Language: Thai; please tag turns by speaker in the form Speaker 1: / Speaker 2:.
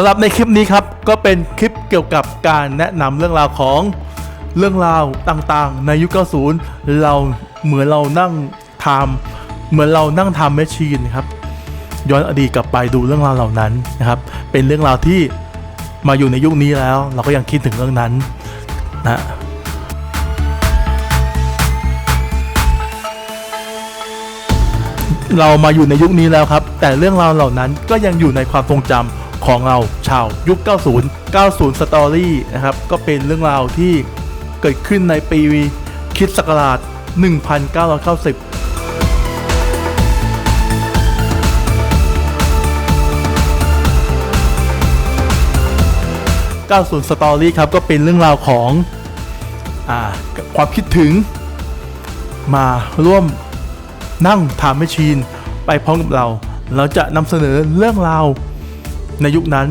Speaker 1: ำหรับในคลิปนี้ครับก็เป็นคลิปเกี่ยวกับการแนะนำเรื่องราวของเรื่องราวต่างๆ ในยุค 90 เราเหมือนเรานั่งทำเหมือนเรานั่งทำแมชชีนครับย้อนอดีตกลับไปดูเรื่องราวเหล่านั้นนะครับ เป็นเรื่องราวที่มาอยู่ในยุคนี้แล้ว เราก็ยังคิดถึงเรื่องนั้นนะเรามาอยู่ในยุคนี้แล้วครับ แต่เรื่องราวเหล่านั้นก็ยังอยู่ในความทรงจำ ของเราชาวยุค 90 90 Story นะครับ ก็เป็นเรื่องราวที่เกิดขึ้นในปีคิดศักราช 1990 90 Story ครับ ก็เป็นเรื่องราวของอความคิดถึง มาร่วมนั่งทำแมชชีน ไปพร้อมกับเรา เราจะนำเสนอเรื่องราว ในยุคนั้น